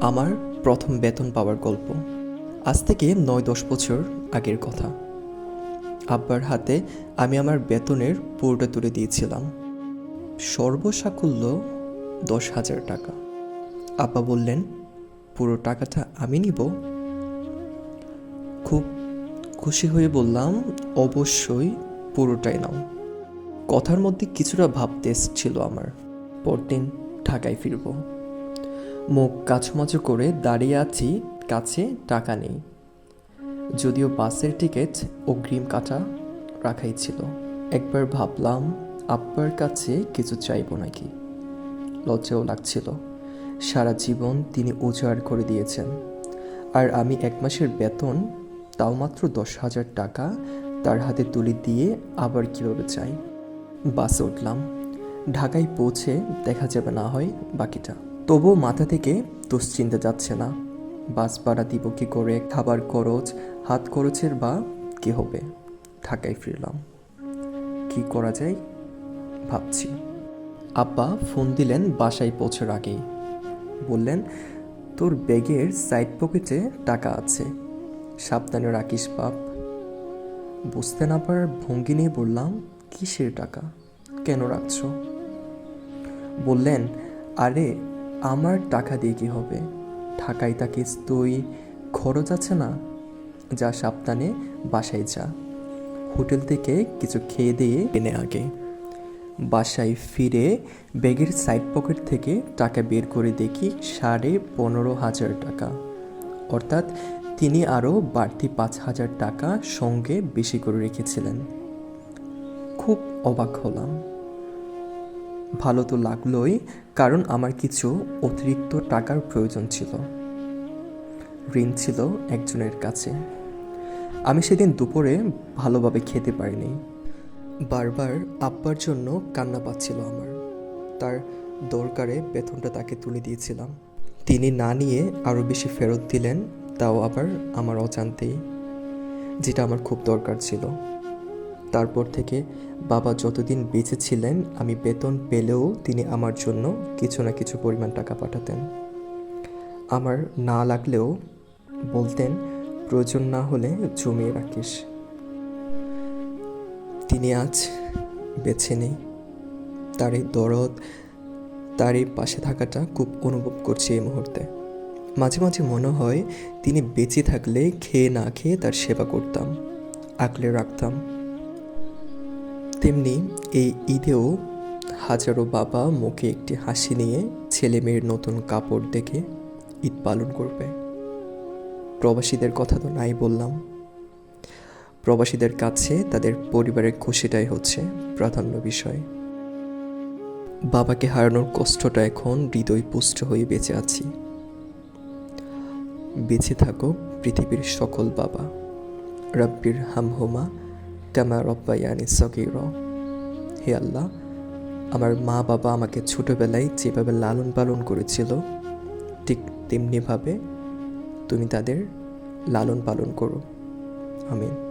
আমার প্রথম বেতন পাওয়ার গল্প। আজ থেকে নয় দশ বছর আগের কথা। আব্বার হাতে আমি আমার বেতনের পুরোটা তুলে দিয়েছিলাম। সর্বসাকুল্য দশ হাজার টাকা। আব্বা বললেন, পুরো টাকাটা আমি নিব? খুব খুশি হয়ে বললাম, অবশ্যই পুরোটাই নাও। কথার মধ্যে কিছুটা ভাবতে ছিল আমার। পরদিন ঢাকায় ফিরব। মুখ কাছুমাচু করে দাঁড়িয়ে আছি, কাছে টাকা নেই। যদিও বাসের টিকিট অগ্রিম কাটা রাখাই ছিল। একবার ভাবলাম, আব্বার কাছে কিছু চাইব নাকি? লজ্জাও লাগছিল। সারা জীবন তিনি উজাড় করে দিয়েছেন। আর আমি এক মাসের বেতন, তাও মাত্র দশ হাজার টাকা তার হাতে তুলে দিয়ে আবার কীভাবে চাই? বাসে উঠলাম। ঢাকায় পৌঁছে দেখা যাবে না হয় বাকিটা। তবুও মাথা থেকে দুশ্চিন্তা যাচ্ছে না। বাস ভাড়া দিব কী করে খাবার খরচ, হাত খরচের বা কি হবে? ঢাকায় ফিরলাম। কি করা যায়? ভাবছি। আব্বা ফোন দিলেন বাসায় পৌঁছার আগেই। বললেন, তোর ব্যাগের সাইড পকেটে টাকা আছে। সাবধানে রাখিস, বাপ। বুঝতে না পারার ভঙ্গি নিয়ে বললাম, কিসের টাকা? কেন রাখছো? বললেন, আরে আমার টাকা দিয়ে কি হবে? ঢাকায় থাকিস তুই খরচ আছে না? যা সাবধানে বাসায় যা। হোটেল থেকে কিছু খেয়ে দিয়ে এনে আগে। বাসায় ফিরে ব্যাগের সাইড পকেট থেকে টাকা বের করে দেখি সাড়ে পনেরো হাজার টাকা। অর্থাৎ তিনি আরও বাড়তি পাঁচ হাজার টাকা সঙ্গে বেশি করে রেখেছিলেন। খুব অবাক হলাম। ভালো তো লাগলোই, কারণ আমার কিছু অতিরিক্ত টাকার প্রয়োজন ছিল। ঋণ ছিল একজনের কাছে। আমি সেদিন দুপুরে ভালোভাবে খেতে পারিনি। বারবার আব্বার জন্য কান্না পাচ্ছিল আমার। তার দরকারে বেতনটা তাকে তুলে দিয়েছিলাম। তিনি না নিয়ে আরও বেশি ফেরত দিলেন, তাও আবার আমার অজান্তেই, যেটা আমার খুব দরকার ছিল। তারপর থেকে বাবা যতদিন বেঁচে ছিলেন, আমি বেতন পেলেও তিনি আমার জন্য কিছু না কিছু পরিমাণ টাকা পাঠাতেন। আমার না লাগলেও বলতেন, প্রয়োজন না হলে জমিয়ে রাখিস। তিনি আজ বেছে নেই। তার এই দরদ, তার এই পাশে থাকাটা খুব অনুভব করছি এই মুহূর্তে। মাঝে মাঝে মনে হয়, তিনি বেঁচে থাকলে খেয়ে না খেয়ে তার সেবা করতাম আঁকলে রাখতাম। তেমনি এই ঈদেও হাজারো বাবা মুখে একটি হাসি নিয়ে ছেলে মেয়ের নতুন কাপড় দেখে ঈদ পালন করবে। প্রবাসীদের কথা তো নাই বললাম। প্রবাসীদের কাছে তাদের পরিবারের খুশিটাই হচ্ছে প্রাধান্য বিষয়। বাবাকে হারানোর কষ্টটা এখন হৃদয় পুষ্ট হয়ে বেঁচে আছি। বেঁচে থাকো পৃথিবীর সকল বাবা। রব্বির হামহুমা কামা রব্বায়ানি সগির। হে আল্লাহ, আমার মা বাবা আমাকে ছোটোবেলায় যেভাবে লালন পালন করেছিল, ঠিক তেমনিভাবে তুমি তাদের লালন পালন করো। আমিন।